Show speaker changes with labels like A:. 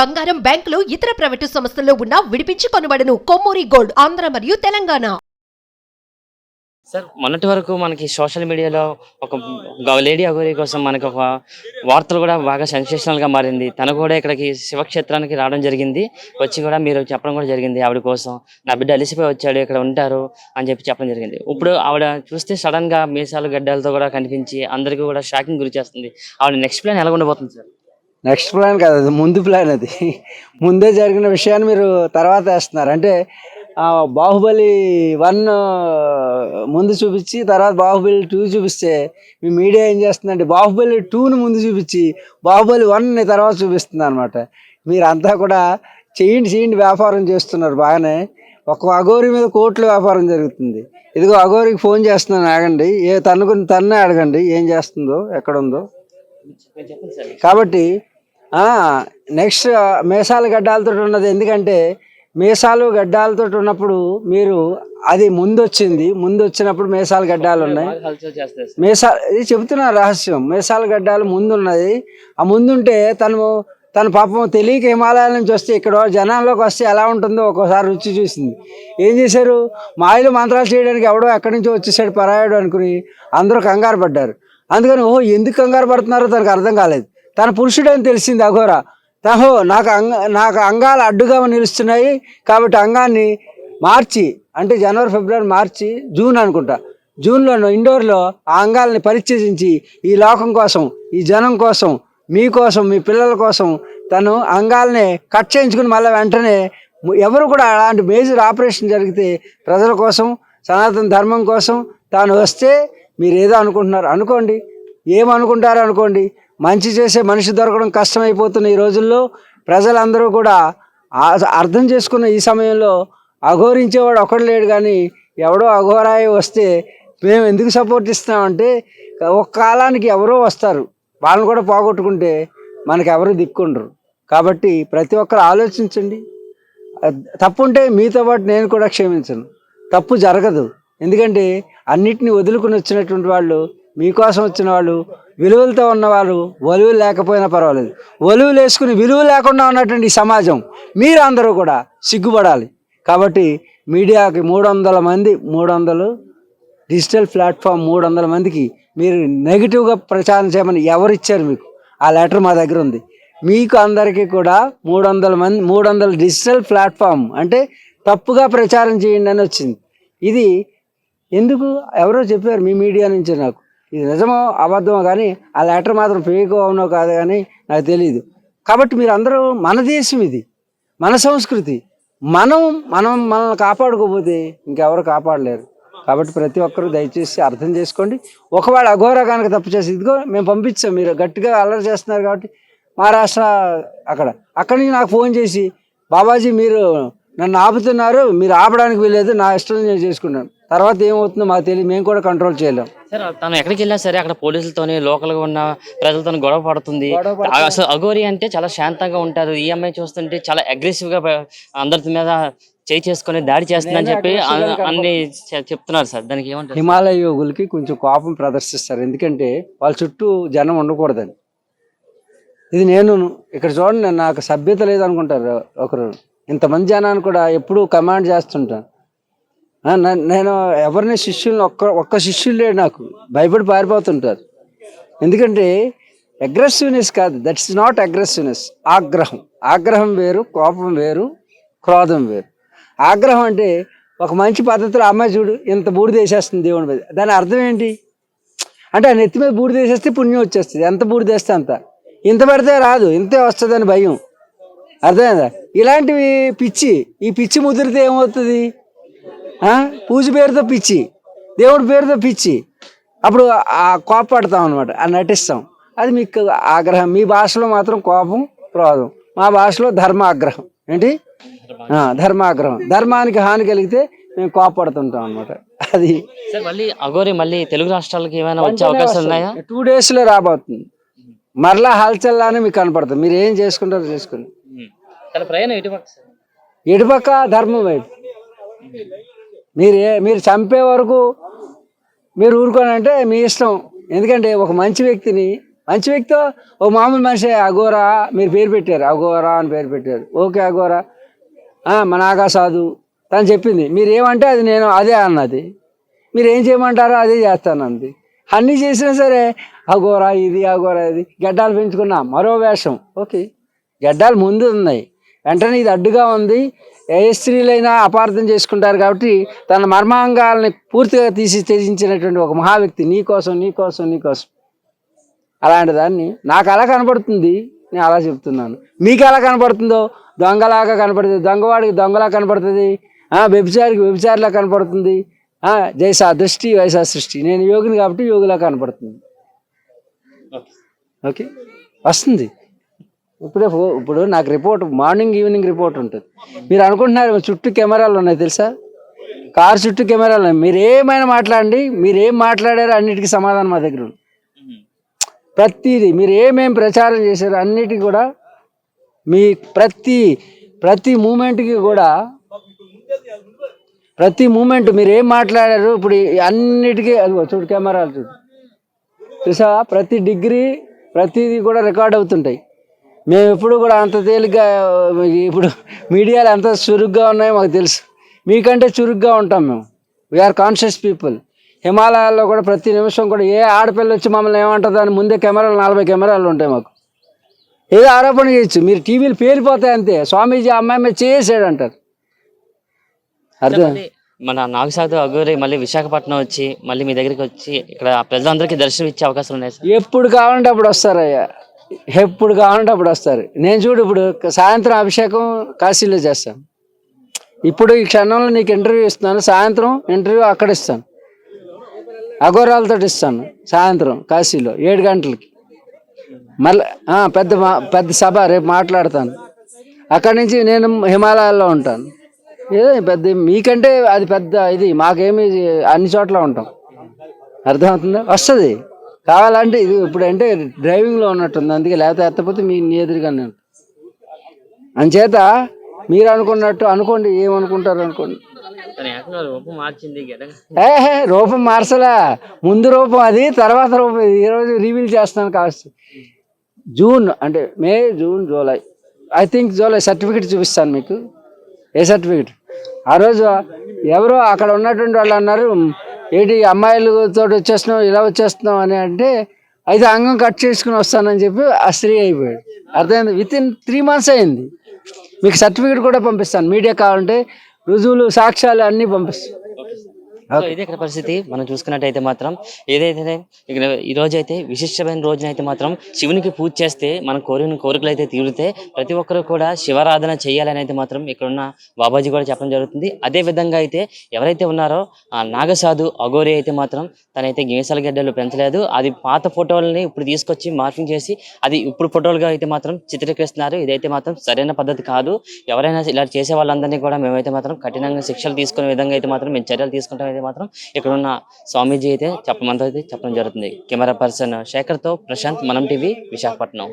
A: బంగారం బ్యాంకులు ఇతర ప్రైవేటు సంస్థల్లో ఉన్న విడిపించి కొనబడను. కొమ్మూరి గోల్డ్ ఆంధ్ర మరియు తెలంగాణ.
B: సార్ మొన్నటి వరకు మనకి సోషల్ మీడియాలో ఒక లేడీ అగోరి కోసం మనకు ఒక వార్తలు కూడా బాగా సెన్సేషనల్గా మారింది. తను కూడా ఇక్కడికి శివక్షేత్రానికి రావడం జరిగింది. వచ్చి కూడా మీరు చెప్పడం కూడా జరిగింది. ఆవిడ కోసం నా బిడ్డ అలిసిపోయి వచ్చాడు ఇక్కడ ఉంటారు అని చెప్పి చెప్పడం జరిగింది. ఇప్పుడు ఆవిడ చూస్తే సడన్గా మీసాలు గడ్డలతో కూడా కనిపించి అందరికీ కూడా షాకింగ్ గురి చేస్తుంది. ఆవిడ నెక్స్ట్ ప్లాన్ ఎలా ఉండబోతుంది సార్?
C: నెక్స్ట్ ప్లాన్ కాదు అది ముందు ప్లాన్ అది. ముందే జరిగిన విషయాన్ని మీరు తర్వాత వేస్తున్నారు. అంటే బాహుబలి వన్ ముందు చూపించి తర్వాత బాహుబలి టూ చూపిస్తే మీ మీడియా ఏం చేస్తుందంటే బాహుబలి టూని ముందు చూపించి బాహుబలి వన్ని తర్వాత చూపిస్తుంది అనమాట మీరంతా కూడా చేయండి చేయండి వ్యాపారం చేస్తున్నారు బాగానే. ఒక అఘోరి మీద కోట్ల వ్యాపారం జరుగుతుంది. ఇదిగో అఘోరికి ఫోన్ చేస్తున్నాను ఆగండి. ఏ తన్ను తన్నే అడగండి ఏం చేస్తుందో ఎక్కడుందో. కాబట్టి నెక్స్ట్ మేసాలు గడ్డాలతో ఉన్నది. ఎందుకంటే మేసాలు గడ్డాలతో ఉన్నప్పుడు మీరు అది ముందు వచ్చింది ముందు వచ్చినప్పుడు మేసాలు గడ్డాలు ఉన్నాయి.
B: బాగా హల్చల్ చేస్తారు సార్.
C: మేసా ఇది చెబుతున్నా రహస్యం. మేసాల గడ్డాలు ముందు ఉన్నది ఆ ముందుంటే తను తన పాపం తెలియక హిమాలయాల నుంచి వస్తే ఇక్కడ జనాల్లోకి వస్తే ఎలా ఉంటుందో ఒక్కోసారి రుచి చూసింది. ఏం చేశారు? మాయలు మంత్రాలు చేయడానికి ఎవడో ఎక్కడి నుంచో వచ్చేసాడు పరాయాడు అనుకుని అందరూ కంగారు పడ్డారు. అందుకని ఓహో ఎందుకు కంగారు పడుతున్నారో తనకు అర్థం కాలేదు. తన పురుషుడని తెలిసింది అఘోర. తహో నాకు అంగ నాకు అంగాలు అడ్డుగా నిలుస్తున్నాయి కాబట్టి అంగాన్ని మార్చి అంటే జనవరి ఫిబ్రవరి మార్చి జూన్ అనుకుంటా. జూన్లో ఇండోర్లో ఆ అంగాల్ని పరిచయించి ఈ లోకం కోసం ఈ జనం కోసం మీకోసం మీ పిల్లల కోసం తను అంగాల్ని కట్ చేయించుకుని మళ్ళీ వెంటనే ఎవరు కూడా అలాంటి మేజర్ ఆపరేషన్ జరిగితే ప్రజల కోసం సనాతన ధర్మం కోసం తాను వస్తే మీరు ఏదో అనుకుంటున్నారు అనుకోండి. ఏమనుకుంటారో అనుకోండి. మంచి చేసే మనిషి దొరకడం కష్టమైపోతున్న ఈ రోజుల్లో ప్రజలందరూ కూడా అర్థం చేసుకున్న ఈ సమయంలో అఘోరించేవాడు ఒకడు లేడు కానీ ఎవడో అఘోరాయి వస్తే మేము ఎందుకు సపోర్ట్ ఇస్తున్నామంటే ఒక కాలానికి ఎవరో వస్తారు. వాళ్ళని కూడా పోగొట్టుకుంటే మనకి ఎవరు దిక్కుండరు. కాబట్టి ప్రతి ఒక్కరు ఆలోచించండి. తప్పు ఉంటే మీతో పాటు నేను కూడా క్షమించను. తప్పు జరగదు. ఎందుకంటే అన్నిటిని వదులుకుని వచ్చినటువంటి వాళ్ళు మీకోసం వచ్చిన వాళ్ళు విలువలతో ఉన్నవాళ్ళు ఒలువులు లేకపోయినా పర్వాలేదు. ఒలువులు వేసుకుని విలువ లేకుండా ఉన్నటువంటి సమాజం మీరు అందరూ కూడా సిగ్గుపడాలి. కాబట్టి మీడియాకి మూడు వందల మంది మూడు వందలు డిజిటల్ ప్లాట్ఫామ్ మూడు వందల మందికి మీరు నెగిటివ్గా ప్రచారం చేయమని ఎవరు ఇచ్చారు మీకు? ఆ లెటర్ మా దగ్గర ఉంది. మీకు అందరికీ కూడా మూడు వందల మంది మూడు వందల డిజిటల్ ప్లాట్ఫామ్ అంటే తప్పుగా ప్రచారం చేయండి అని వచ్చింది. ఇది ఎందుకు? ఎవరో చెప్పారు మీ మీడియా నుంచి నాకు. ఇది నిజమో అబద్ధమో కానీ ఆ లెటర్ మాత్రం ఫేక్ అవునో కాదు కానీ నాకు తెలియదు కాబట్టి మీరు అందరూ మన దేశం ఇది మన సంస్కృతి. మనం మనం మనల్ని కాపాడుకోకపోతే ఇంకెవరు కాపాడలేరు. కాబట్టి ప్రతి ఒక్కరూ దయచేసి అర్థం చేసుకోండి. ఒకవేళ అఘోరా కనుక తప్పు చేసి ఇదిగో మేము పంపించాం మీరు గట్టిగా అల్లరి చేస్తున్నారు కాబట్టి మహారాష్ట్ర అక్కడ. అక్కడి నుంచి నాకు ఫోన్ చేసి బాబాజీ మీరు నన్ను ఆపుతున్నారు మీరు ఆపడానికి వీలేదు నా ఇష్టం నేను చేసుకున్నాను తర్వాత ఏమవుతుందో మాకు తెలియదు. మేము కూడా కంట్రోల్ చేయలేం.
B: సార్ తను ఎక్కడికి వెళ్ళినా సరే అక్కడ పోలీసులతోని లోకల్గా ఉన్న ప్రజలతో గొడవ పడుతుంది. అసలు అఘోరి అంటే చాలా శాంతంగా ఉంటారు. ఈ అమ్మాయి చూస్తుంటే చాలా అగ్రెసివ్గా ప- అందరి మీద చేయి చేసుకొని దాడి చేస్తుందని చెప్పి అన్ని చెప్తున్నారు సార్. దానికి ఏమంటారు?
C: హిమాలయ యోగులకి కొంచెం కోపం ప్రదర్శిస్తారు. ఎందుకంటే వాళ్ళ చుట్టూ జనం ఉండకూడదని. ఇది నేను ఇక్కడ చూడండి నాకు సభ్యత లేదనుకుంటారు ఒకరు. ఇంతమంది జనాన్ని కూడా ఎప్పుడూ కమాండ్ చేస్తుంటాను నేను ఎవరిని శిష్యులను ఒక్క ఒక్క శిష్యులు లేడు నాకు. భయపడి పారిపోతుంటారు. ఎందుకంటే అగ్రెసివ్నెస్ కాదు. దట్స్ నాట్ అగ్రెసివ్నెస్ ఆగ్రహం. ఆగ్రహం వేరు కోపం వేరు క్రోధం వేరు. ఆగ్రహం అంటే ఒక మంచి పద్ధతిలో అమ్మాయి చూడు ఇంత బూడిద వేసేస్తుంది దేవుని మీద. దాని అర్థం ఏంటి? అంటే ఆ నెత్తి మీద బూడిద వేసేస్తే పుణ్యం వచ్చేస్తుంది. ఎంత బూడిద వేస్తే అంత. ఇంత పడితే రాదు. ఇంతే వస్తుందని భయం. అర్థమైందా? ఇలాంటివి పిచ్చి. ఈ పిచ్చి ముదిరితే ఏమవుతుంది? పూజ పేరుతో పిచ్చి. దేవుడి పేరుతో పిచ్చి. అప్పుడు ఆ కోపడతాం అనమాట ఆ నటిస్తాం. అది మీకు ఆగ్రహం. మీ భాషలో మాత్రం కోపం క్రోధం మా భాషలో ధర్మ ఆగ్రహం ఏంటి ధర్మాగ్రహం. ధర్మానికి హాని కలిగితే మేము కోపడుతుంటాం అనమాట అది
B: మళ్ళీ అఘోరి మళ్ళీ తెలుగు రాష్ట్రాలకి ఏమైనా వచ్చే అవకాశాలు ఉన్నాయా?
C: టూ డేస్లో రాబోతుంది. మరలా హల్చల్లానే మీకు కనపడుతుంది. మీరు ఏం చేసుకుంటారో చేసుకోండి.
B: తన ప్రయాణం ఎటుపక్క సార్?
C: ఎటుపక్క? ధర్మం వైపు. మీరు ఏ మీరు చంపే వరకు మీరు ఊరుకోనంటే మీ ఇష్టం. ఎందుకంటే ఒక మంచి వ్యక్తిని మంచి వ్యక్తితో ఓ మామూలు మనిషి అఘోరా మీరు పేరు పెట్టారు. అఘోరా అని పేరు పెట్టారు. ఓకే అఘోరా. ఆ, మా సాధు. తను చెప్పింది మీరు ఏమంటే అది నేను అదే అన్నది. మీరు ఏం చేయమంటారో అదే చేస్తాను అంది. అన్నీ చేసినా సరే అఘోరా ఇది అఘోరా ఇది. గడ్డాలు పెంచుకున్నా. మరో వేషం. ఓకే. గడ్డాలు ముందు ఉన్నాయి. వెంటనే ఇది అడ్డుగా ఉంది. ఏ స్త్రీలైనా అపార్థం చేసుకుంటారు కాబట్టి తన మర్మాంగాల్ని పూర్తిగా తీసి త్యజించినటువంటి ఒక మహా వ్యక్తి నీ కోసం నీ కోసం నీ కోసం. అలాంటి దాన్ని నాకు అలా కనపడుతుంది నేను అలా చెప్తున్నాను. మీకు ఎలా కనపడుతుందో దొంగలాగా కనపడుతుంది దొంగవాడికి దొంగలా కనపడుతుంది ఆ, వ్యభిచారికి వ్యభిచారిలా కనపడుతుంది ఆ, జైసా దృష్టి వైసా సృష్టి. నేను యోగిని కాబట్టి యోగిలా కనపడుతుంది ఓకే? వస్తుంది. ఇప్పుడే ఫో- ఇప్పుడు నాకు రిపోర్ట్ మార్నింగ్ ఈవినింగ్ రిపోర్ట్ ఉంటుంది. మీరు అనుకుంటున్నారు చుట్టూ కెమెరాలు ఉన్నాయి తెలుసా? కార్ చుట్టూ కెమెరాలు ఉన్నాయి. మీరు ఏమైనా మాట్లాడండి మీరు ఏం మాట్లాడారో అన్నిటికీ సమాధానం మా దగ్గర ఉంది. ప్రతిదీ మీరు ఏమేమి ప్రచారం చేశారు అన్నిటికీ కూడా మీ ప్రతి ప్రతి మూమెంట్కి కూడా ప్రతి మూమెంట్ మీరు ఏం మాట్లాడారు ఇప్పుడు అన్నిటికీ అదిగో చూడు కెమెరాలు చూడు. చూసా ప్రతి డిగ్రీ ప్రతిదీ కూడా రికార్డ్ అవుతుంటాయి. మేము ఎప్పుడు కూడా అంత తేలిగ్గా ఇప్పుడు మీడియాలో ఎంత చురుగ్గా ఉన్నాయో మాకు తెలుసు. మీకంటే చురుగ్గా ఉంటాం మేము. వీఆర్ కాన్షియస్ పీపుల్ హిమాలయాల్లో కూడా ప్రతి నిమిషం కూడా ఏ ఆడపిల్ల వచ్చి మమ్మల్ని ఏమంటుందో అని ముందే కెమెరాలు నలభై కెమెరాలు ఉంటాయి మాకు. ఏదో ఆరోపణ చేయొచ్చు. మీరు టీవీలు పేలిపోతాయి అంతే. స్వామీజీ అమ్మాయి మీద చేసాడు అంటారు అర్థం
B: మన నాగసాధు అగోరి మళ్ళీ విశాఖపట్నం వచ్చి మళ్ళీ మీ దగ్గరికి వచ్చి ఇక్కడ ప్రజలందరికీ దర్శనం ఇచ్చే అవకాశం ఉన్నాయి సార్.
C: ఎప్పుడు కావాలంటే అప్పుడు వస్తారయ్యా. ఎప్పుడు కావాలంటే అప్పుడు వస్తారు. నేను చూడు ఇప్పుడు సాయంత్రం అభిషేకం కాశీలో చేస్తాను. ఇప్పుడు ఈ క్షణంలో నీకు ఇంటర్వ్యూ ఇస్తున్నాను. సాయంత్రం ఇంటర్వ్యూ అక్కడ ఇస్తాను. అఘోరాలతో ఇస్తాను సాయంత్రం కాశీలో ఏడు గంటలకి. మళ్ళీ పెద్ద మా- పెద్ద సభ రేపు మాట్లాడతాను. అక్కడి నుంచి నేను హిమాలయాల్లో ఉంటాను. ఏదో పెద్ద మీకంటే అది పెద్ద ఇది మాకేమి అన్ని చోట్ల ఉంటాం. అర్థమవుతుందా? వస్తుంది. కావాలంటే ఇది ఇప్పుడు అంటే డ్రైవింగ్లో ఉన్నట్టుంది. అందుకే లేకపోతే ఎత్తపోతే మీ నీ ఎదురుగానే ఉంటుంది. అంచేత మీరు అనుకున్నట్టు అనుకోండి ఏమనుకుంటారు అనుకోండి. ఏహే రూపం మార్చలా. ముందు రూపం అది తర్వాత రూపం ఇది. ఈరోజు రివీల్ చేస్తాను కావచ్చు జూన్ అంటే May June July. I think July certificate చూపిస్తాను మీకు. ఏ సర్టిఫికెట్? ఆ రోజు ఎవరో అక్కడ ఉన్నటువంటి వాళ్ళు అన్నారు ఏంటి అమ్మాయిలతో వచ్చేస్తున్నావు ఇలా వచ్చేస్తున్నావు అని అంటే అయితే అంగం కట్ చేసుకుని వస్తానని చెప్పి ఆ స్త్రీ అయిపోయాడు. అర్థమైంది? విత్ ఇన్ త్రీ మంత్స్ అయింది. మీకు సర్టిఫికేట్ కూడా పంపిస్తాను. మీడియా కావాలంటే రుజువులు సాక్ష్యాలు అన్నీ పంపిస్తాను.
B: సో ఇదే ఇక్కడ పరిస్థితి? మనం చూసుకున్నట్టయితే మాత్రం ఏదైతే ఇక్కడ ఈ రోజు అయితే విశిష్టమైన రోజున అయితే మాత్రం శివునికి పూజ చేస్తే మన కోరిన కోరికలు అయితే తీరితే ప్రతి ఒక్కరు కూడా శివారాధన చేయాలని అయితే మాత్రం ఇక్కడ ఉన్న బాబాజీ కూడా చెప్పడం జరుగుతుంది. అదే విధంగా అయితే ఎవరైతే ఉన్నారో ఆ నాగసాధు అఘోరి అయితే మాత్రం తనైతే గేసాల గడ్డలు పెంచలేదు. అది పాత ఫోటోలని ఇప్పుడు తీసుకొచ్చి మార్పింగ్ చేసి అది ఇప్పుడు ఫోటోలుగా అయితే మాత్రం చిత్రీకరిస్తున్నారు. ఇదైతే మాత్రం సరైన పద్ధతి కాదు. ఎవరైనా ఇలా చేసే వాళ్ళందరినీ కూడా మేమైతే మాత్రం కఠినంగా శిక్షలు తీసుకునే విధంగా అయితే మాత్రం మేము చర్యలు తీసుకుంటాం అనేది మాత్రం ఇక్కడ ఉన్న స్వామీజీ అయితే చెప్పమంతా అయితే చెప్పడం జరుగుతుంది. కెమెరా పర్సన్ శేఖర్తో ప్రశాంత్ మనం టీవీ విశాఖపట్నం.